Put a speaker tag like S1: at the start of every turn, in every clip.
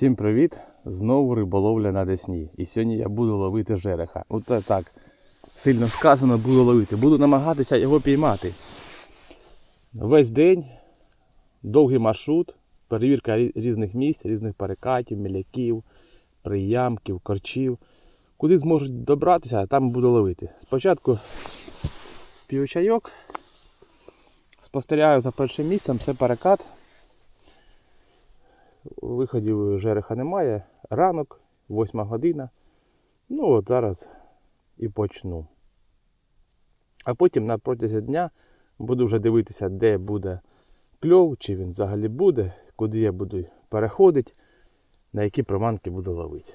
S1: Всім привіт! Знову риболовля на Десні. І сьогодні я буду ловити жереха. От так сильно сказано буду ловити. Буду намагатися його піймати. Весь день довгий маршрут, перевірка різних місць, різних перекатів, міляків, приямків, корчів. Куди зможуть добратися, там буду ловити. Спочатку п'ю чайок, спостерігаю за першим місцем, це перекат. Виходів жереха немає. Ранок, 8 година. Ну от зараз і почну. А потім на протязі дня буду вже дивитися, де буде кльов, чи він взагалі буде, куди я буду переходити, на які приманки буду ловити.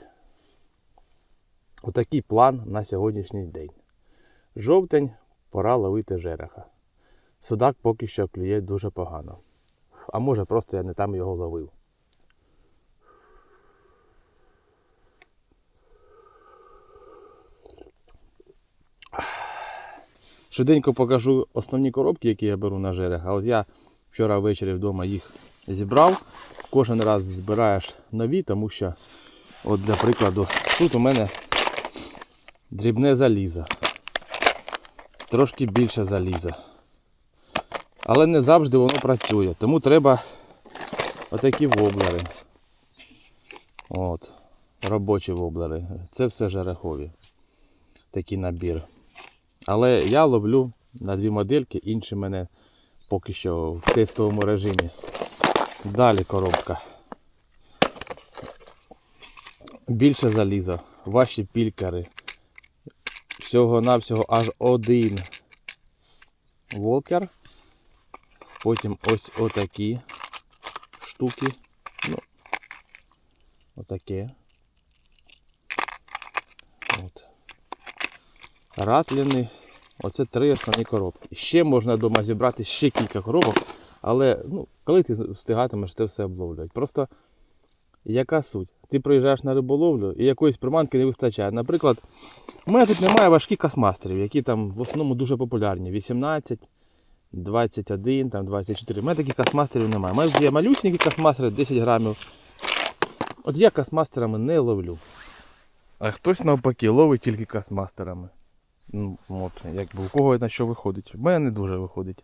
S1: Отакий план на сьогоднішній день. Жовтень пора ловити жереха. Судак поки що клює дуже погано. А може просто я не там його ловив. Швиденько покажу основні коробки, які я беру на жерех. А от я вчора ввечері вдома їх зібрав. Кожен раз збираєш нові, тому що, от для прикладу, тут у мене дрібне залізо. Трошки більше заліза. Але не завжди воно працює. Тому треба отакі воблери. От. Робочі воблери. Це все жерехові. Такий набір. Але я ловлю на дві модельки, інші мене поки що в тестовому режимі. Далі коробка. Більше заліза, ваші пількари. Всього-навсього аж один волкер. Потім ось отакі штуки. Ну, отаке. От. Ратліни. Оце три основні коробки. Ще можна вдома зібрати ще кілька коробок, але ну, коли ти встигатимеш це все обловлювати. Просто яка суть? Ти приїжджаєш на риболовлю і якоїсь приманки не вистачає. Наприклад, у мене тут немає важких касмастерів, які там в основному дуже популярні. 18, 21, там 24. У мене таких касмастерів немає. У мене є малюсенькі касмастери 10 грамів. От я касмастерами не ловлю. А хтось навпаки ловить тільки касмастерами. Ну, от, якби у кого на що виходить. У мене не дуже виходить.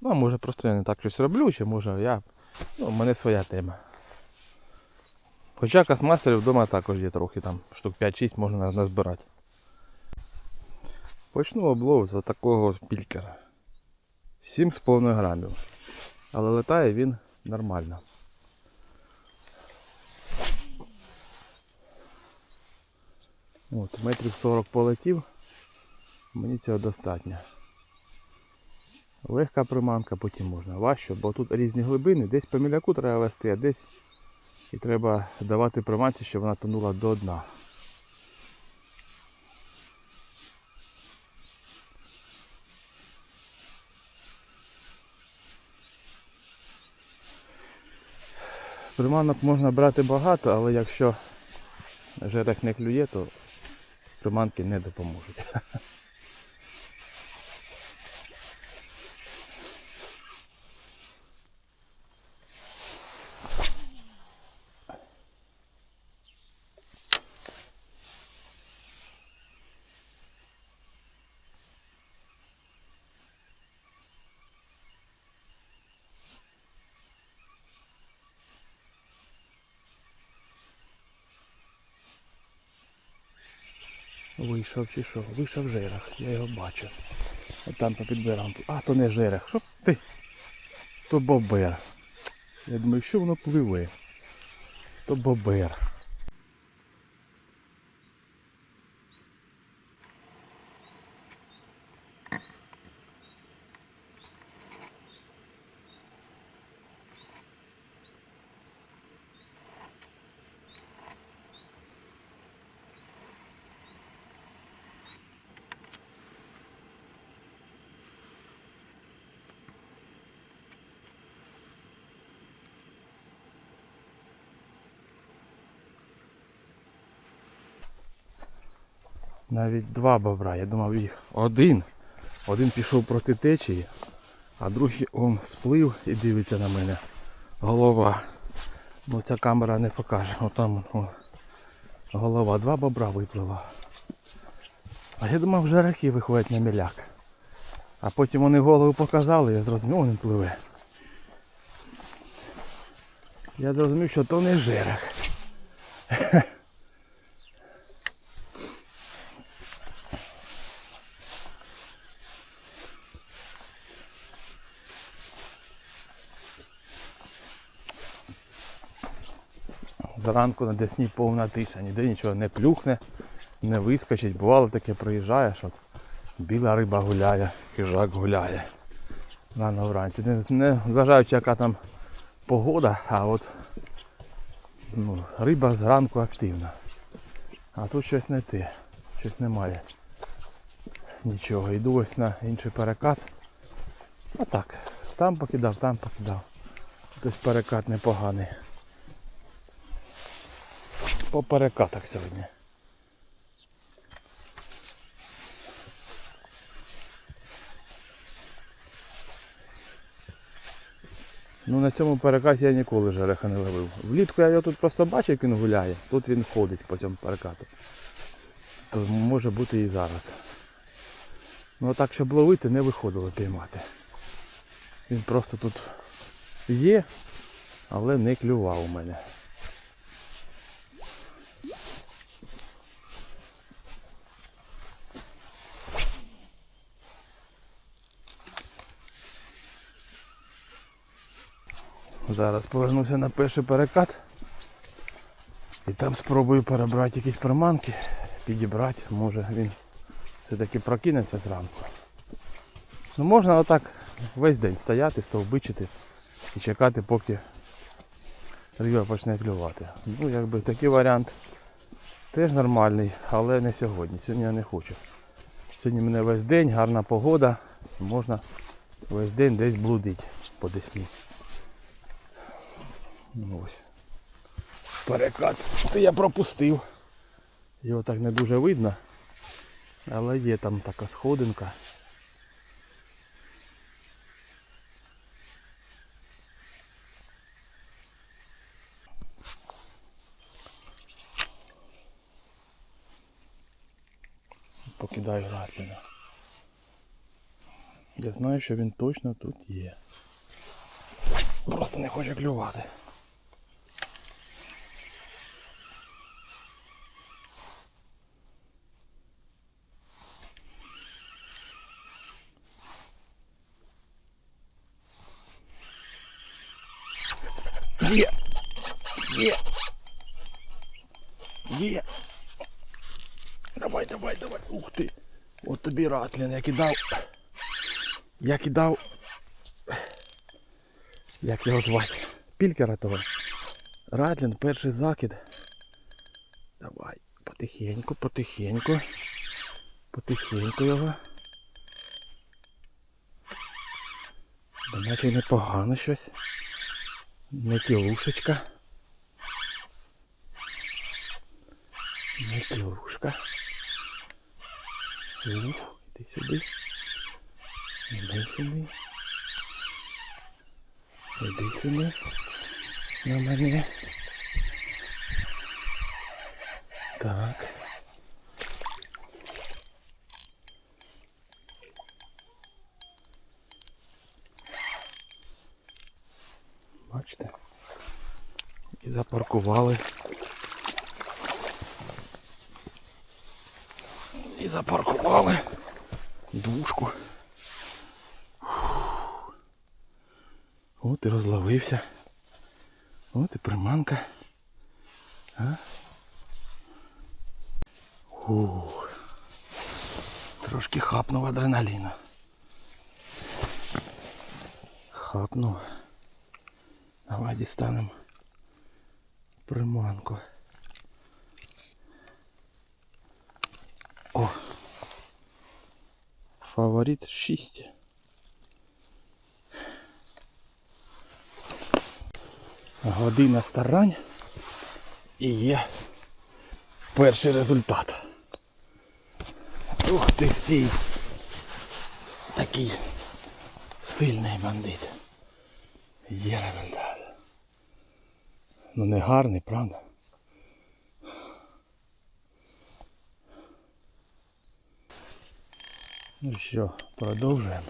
S1: Ну, а може просто я не так щось роблю, чи може я. Ну, у мене своя тема. Хоча касмастерів вдома також є трохи там, штук 5-6 можна назбирати. Почну облов з такого пількера. 7,5 грамів. Але летає він нормально. От, метрів 40 полетів. Мені цього достатньо. Легка приманка, потім можна важче, бо тут різні глибини, десь по міляку треба вести, а десь і треба давати приманці, щоб вона тонула до дна. Приманок можна брати багато, але якщо жерех не клює, то приманки не допоможуть. Вийшов чи що? Вийшов жирах, я його бачу. От там по підберам. А, то не жирах. Що ти? То бобер. Я думаю, що воно пливе? То бобер. Навіть два бобра. Я думав їх один. Один пішов проти течії, а другий он сплив і дивиться на мене. Голова. Ну ця камера не покаже. О, голова, два бобра випливла. А я думав, вже рахи виходять на міляк. А потім вони голову показали, я зрозумів, він пливе. Я зрозумів, що то не жерех. Зранку на Десні повна тиша, ніде нічого не плюхне, не вискочить. Бувало таке приїжджає, що біла риба гуляє, хижак гуляє. Рано вранці. Не, не зважаючи, яка там погода, а от ну, риба зранку активна. А тут щось не те, щось немає. Нічого. Йду ось на інший перекат. А так, там покидав, там покидав. Тобто перекат непоганий. По перекатах сьогодні. Ну на цьому перекаті я ніколи жереха не ловив. Влітку я його тут просто бачив, як він гуляє. Тут він ходить по цьому перекату. То може бути і зараз. Ну а так, щоб ловити, не виходило піймати. Він просто тут є, але не клював у мене. Зараз повернуся на перший перекат. І там спробую перебрати якісь приманки, підібрати, може він все-таки прокинеться зранку. Ну можна отак весь день стояти, стовбичити і чекати, поки риба почне клювати. Ну якби такий варіант теж нормальний, але не сьогодні. Сьогодні я не хочу. Сьогодні мене весь день, гарна погода, можна весь день десь блудить по десні. Ну ось. Перекат. Це я пропустив. Його так не дуже видно. Але є там така сходинка. Покидаю Ратліна. Я знаю, що він точно тут є. Просто не хоче клювати. Є! Є! Є! Давай, давай, давай. Ух ти! От тобі ратлін, я кидав. Я кидав. Як його звати? Пількера того. Ратлін, перший закид. Давай, потихеньку, потихеньку. Потихеньку його. Наче непогано щось. Не тілушечка. Не тілушка. Ух, іди сюди. Іди сюди. Іди сюди. На мене. Так. Бачите? І запаркували. І запаркували дужку. От і розловився. От і приманка. А? Ух. Трошки хапнув адреналіну. Хапнув. Давай дістанемо приманку. О! Фаворит 6. Година старань і є перший результат. Ух ти стій! Такий сильний бандит. Є результат. Ну не гарний, правда? Ну що, продовжуємо.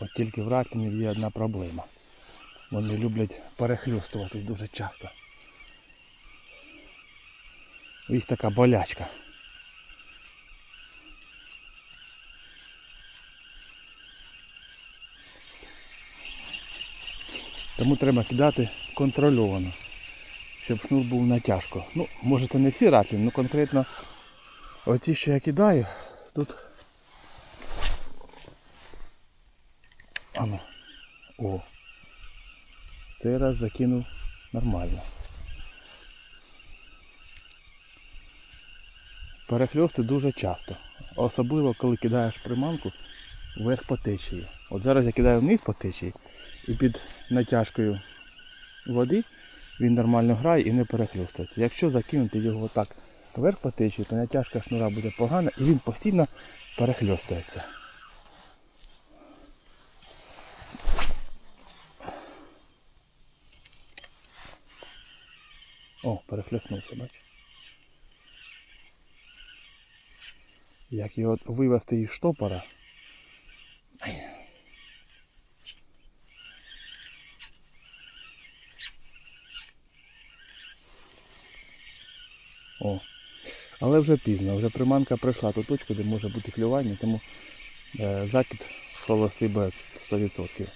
S1: От тільки в ратлінів є одна проблема. Вони люблять перехлюстуватись дуже часто. Їх така болячка. Тому треба кидати контрольовано, щоб шнур був натяжко. Ну, може це не всі ратлі, але конкретно оці, що я кидаю, тут. Ану. О. Цей раз закинув нормально. Перехльости дуже часто. Особливо коли кидаєш приманку вверх по течії. От зараз я кидаю вниз по течії і під натяжкою води він нормально грає і не перехльостується. Якщо закинути його так вверх по течії, то натяжка шнура буде погана і він постійно перехльостується. О, перехлеснувся, бач. Як його вивести із штопора. Ай. О. Але вже пізно, вже приманка прийшла ту точку, де може бути клювання, тому е, закид холостий без 100%.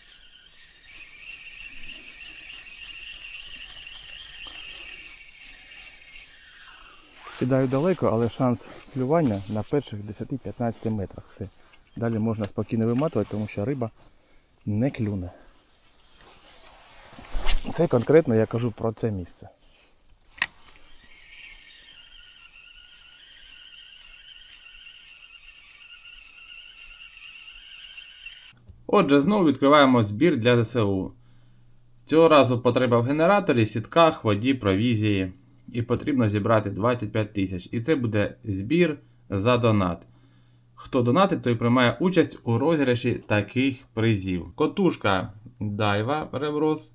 S1: Кидаю далеко, але шанс клювання на перших 10-15 метрах. Все. Далі можна спокійно виматувати, тому що риба не клюне. Це конкретно я кажу про це місце. Отже, знову відкриваємо збір для ЗСУ. Цього разу потреба в генераторі, сітках, воді, провізії. І потрібно зібрати 25 тисяч. І це буде збір за донат. Хто донатить, той приймає участь у розіграші таких призів. Котушка Дайва Реброс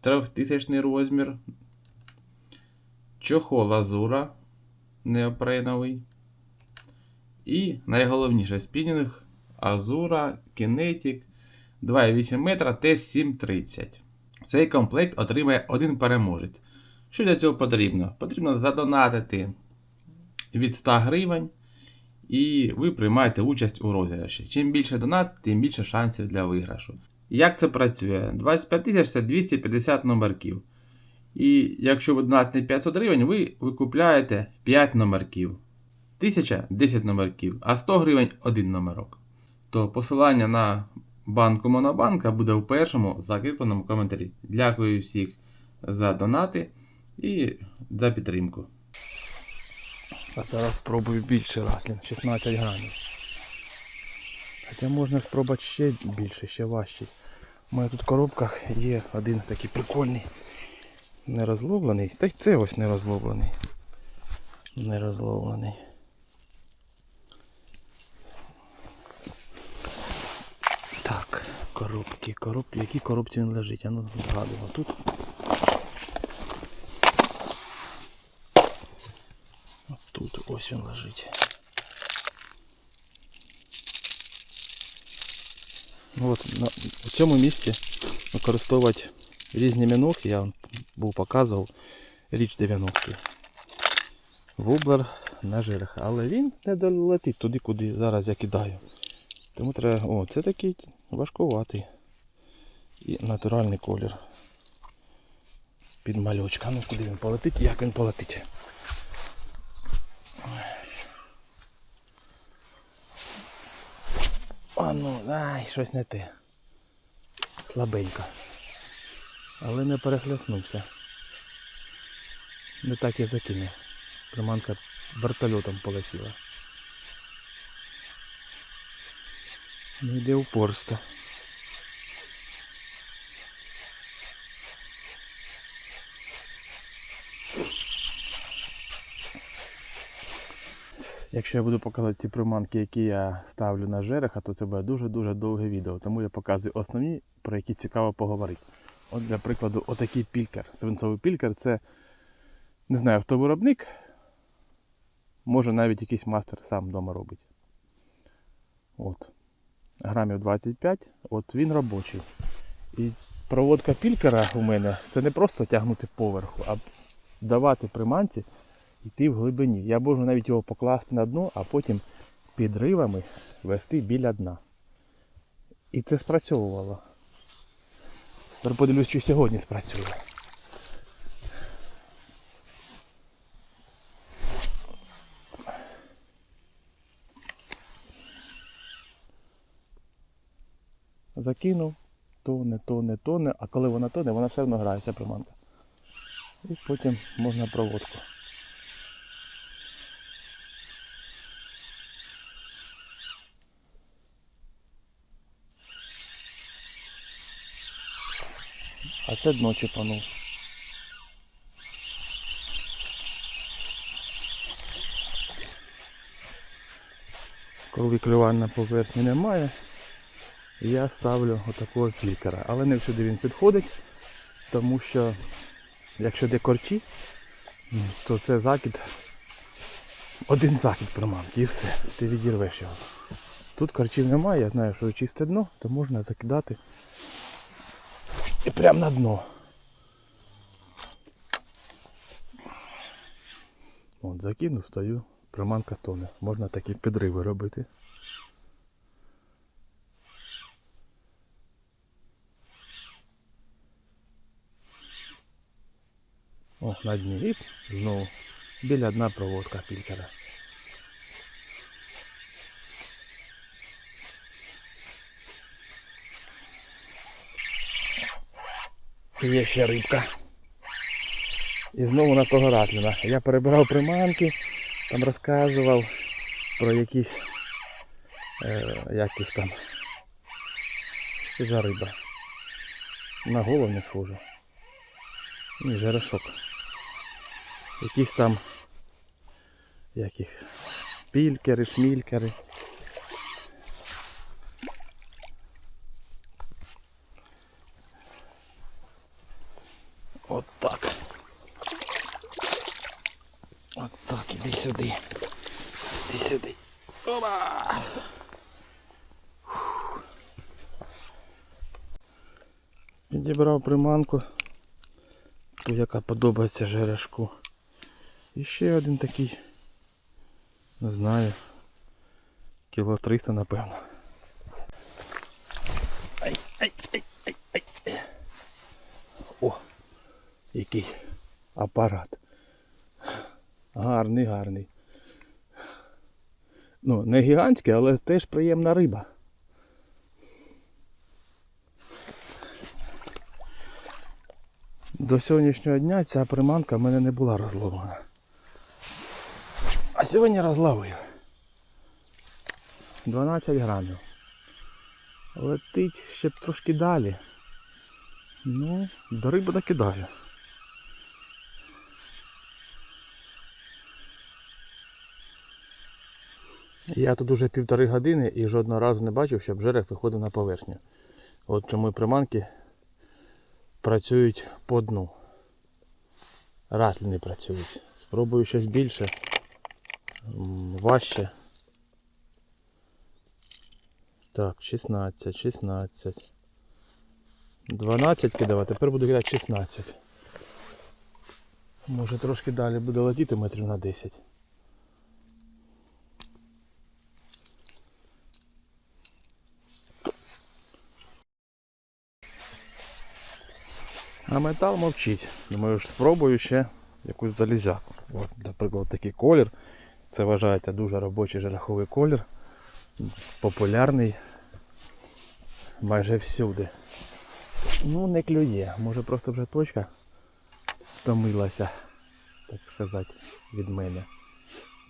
S1: 3000 розмір. Чохол Лазура неопреновий. І найголовніше спінінг Азура Kinetic 2,8 метра Т730. Цей комплект отримає один переможець. Що для цього потрібно? Потрібно задонатити від 100 гривень, і ви приймаєте участь у розіграші. Чим більше донат, тим більше шансів для виграшу. Як це працює? 25 тисяч це 250 номерків. І якщо ви донатите 500 гривень, ви викупляєте 5 номерків. 1000 10 номерків, а 100 гривень один номерок. То посилання на банку Монобанка буде у першому закріпленому коментарі. Дякую всіх за донати і за підтримку. А зараз спробую більше раслін, 16 грамів. Хоча можна спробувати ще більше, ще важчий. У мене тут в коробках є один такий прикольний, нерозловлений. Та й це ось нерозловлений. Нерозловлений. Так, коробки, коробки. В якій коробці він лежить? А ну згадуємо тут. Тут ось він лежить. Ну, От, на, в цьому місці використовувати різні мінохи, я вам був показував річ 90 Вублер на жирах, але він не долетить туди, куди зараз я кидаю. Тому треба... О, це такий важкуватий і натуральний колір. Під мальочка. Ну куди він полетить як він полетить. А ну, ай, щось не те. Слабенько. Але не перехлеснувся. Не так я закинув. Приманка вертольотом полетіла. Не йде упорство. Якщо я буду показувати ці приманки, які я ставлю на жереха, то це буде дуже-дуже довге відео. Тому я показую основні, про які цікаво поговорити. От для прикладу, отакий пількер. Свинцовий пількер це не знаю хто виробник. Може навіть якийсь мастер сам вдома робить. От. Грамів 25, от він робочий. І проводка пількера у мене це не просто тягнути в поверху, а давати приманці йти в глибині. Я можу навіть його покласти на дно, а потім підривами вести біля дна. І це спрацьовувало. Тепер подивлюсь, чи сьогодні спрацює. Закинув, тоне, тоне, тоне, а коли вона тоне, вона все одно грається приманка. І потім можна проводку. А це дно чіпанув. Коли клювань на поверхні немає, я ставлю отакого флікера. Але не всюди він підходить, тому що якщо де корчі, то це закид, один закид приманки і все, ти відірвеш його. Тут корчів немає, я знаю, що чисте дно, то можна закидати і прямо на дно. От, закинув, стою, приманка тоне. Можна такі підриви робити. О, на дні і знову біля дна проводка пількера. Є ще рибка. І знову на того ратліна. Я перебирав приманки, там розказував про якісь е, як там. За риба. На голову не схоже. Ні, жерешок. Якісь там як їх пількери, шмількери. От так. От так, іди сюди. Іди сюди. Опа! Підібрав приманку, ту, яка подобається жерешку. І ще один такий, не знаю, кіло 300 напевно. Ай, ай, ай, ай, ай. О, який апарат. Гарний, гарний. Ну, не гігантський, але теж приємна риба. До сьогоднішнього дня ця приманка в мене не була розловлена. Сьогодні розловив. 12 грамів. Летить ще б трошки далі. Ну, до риби докидаю. Я тут уже півтори години і жодного разу не бачив, щоб жерех виходив на поверхню. От чому приманки працюють по дну. Ратлі не працюють. Спробую щось більше, важче. Так, 16, 16. 12 кидав, а тепер буду кидати 16. Може трошки далі буде летіти метрів на 10. А метал мовчить. Думаю, спробую ще якусь залізяку. От, наприклад, такий колір. Це вважається дуже робочий жереховий колір. Популярний майже всюди. Ну, не клює. Може просто вже точка втомилася, так сказати, від мене.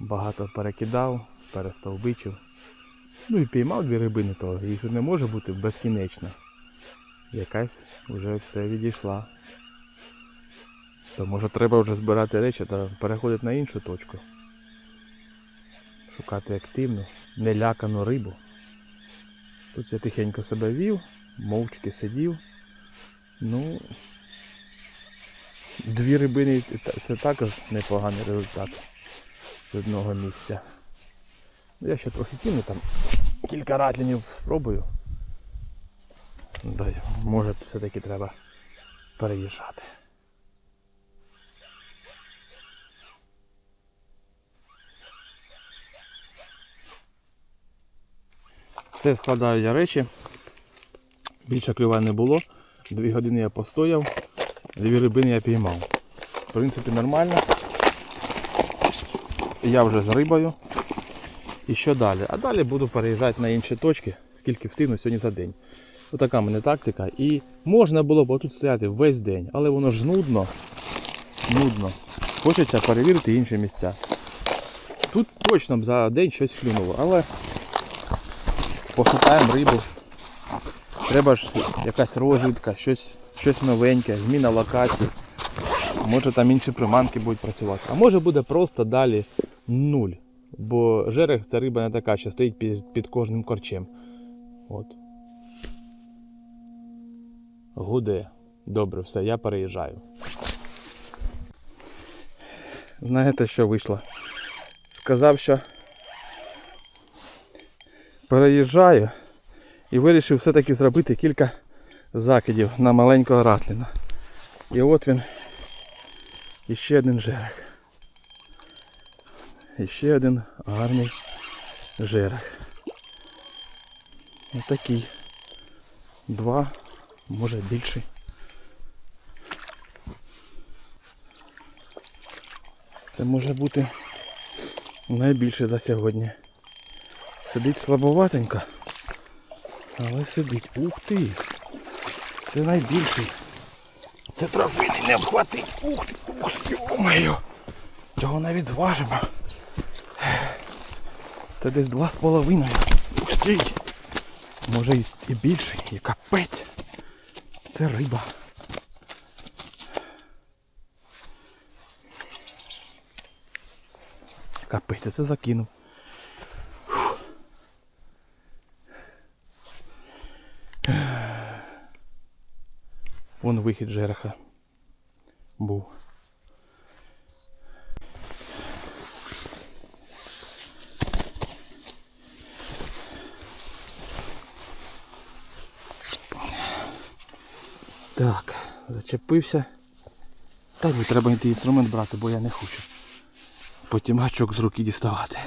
S1: Багато перекидав, перестовбичив. Ну і піймав дві рибини, то їх не може бути безкінечно. Якась вже все відійшла. То може треба вже збирати речі та переходити на іншу точку. Шукати активну, нелякану рибу. Тут я тихенько себе вів, мовчки сидів. Ну, дві рибини це також непоганий результат з одного місця. Ну, я ще трохи кину там кілька ратлінів спробую. Дай, може все-таки треба переїжджати. Все складаю я речі. Більше клюва не було. Дві години я постояв, дві рибини я піймав. В принципі, нормально. Я вже з рибою. І що далі? А далі буду переїжджати на інші точки, скільки встигну сьогодні за день. Отака в мене тактика. І можна було б тут стояти весь день, але воно ж нудно. Нудно. Хочеться перевірити інші місця. Тут точно б за день щось клюнуло, але пошукаємо рибу. Треба ж якась розвідка, щось, щось новеньке, зміна локації. Може там інші приманки будуть працювати. А може буде просто далі нуль. Бо жерех це риба не така, що стоїть під, під кожним корчем. От. Гуде. Добре, все, я переїжджаю. Знаєте, що вийшло? Сказав, що переїжджаю і вирішив все-таки зробити кілька закидів на маленького ратліна. І от він. І ще один жерех. І ще один гарний жерех. Отакий. Два, може більший. Це може бути найбільше за сьогодні. Сидить слабоватенько. Але сидить. Ух ти! Це найбільший. Це трофейний не обхватить. Ух ти! Ух ти! Йо-моє! Його навіть зважимо. Це десь два з половиною. Ух ти! Може і, більше, і капець. Це риба. Капець, це закинув. Вон вихід жереха був. Так, зачепився. Та ні, треба йти інструмент брати, бо я не хочу. Потім гачок з руки діставати.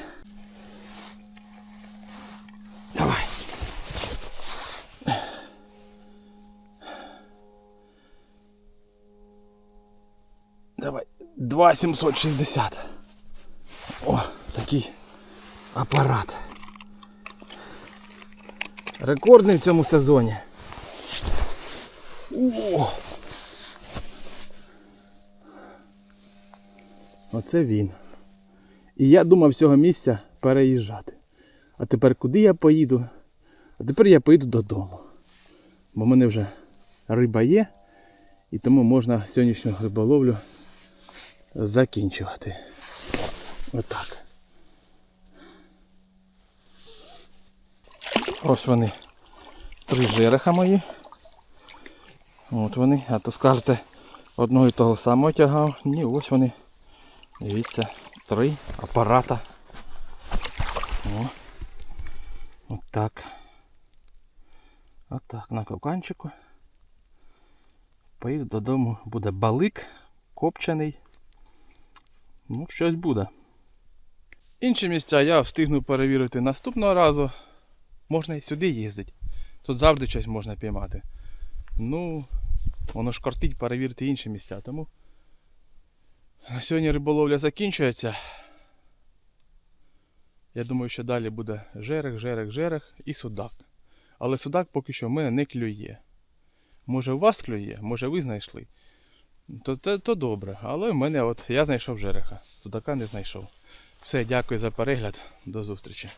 S1: 2,760. О, такий апарат. Рекордний в цьому сезоні. О! Оце він. І я думав з місця переїжджати. А тепер куди я поїду? А тепер я поїду додому. Бо в мене вже риба є, і тому можна сьогоднішню риболовлю закінчувати. Отак. Ось вони. Три жереха мої. От вони, а то скажете, одного і того самого тягав. Ні, ось вони. Дивіться, три апарата. О. Отак. Отак на коканчику. Поїду додому, буде балик копчений. Ну, щось буде. Інші місця я встигну перевірити наступного разу. Можна і сюди їздити. Тут завжди щось можна піймати. Ну, воно ж кортить перевірити інші місця. Тому на сьогодні риболовля закінчується. Я думаю, що далі буде жерех, жерех, жерех і судак. Але судак поки що в мене не клює. Може у вас клює, може ви знайшли. То, то, то добре. Але в мене от я знайшов жереха. Судака не знайшов. Все, дякую за перегляд. До зустрічі.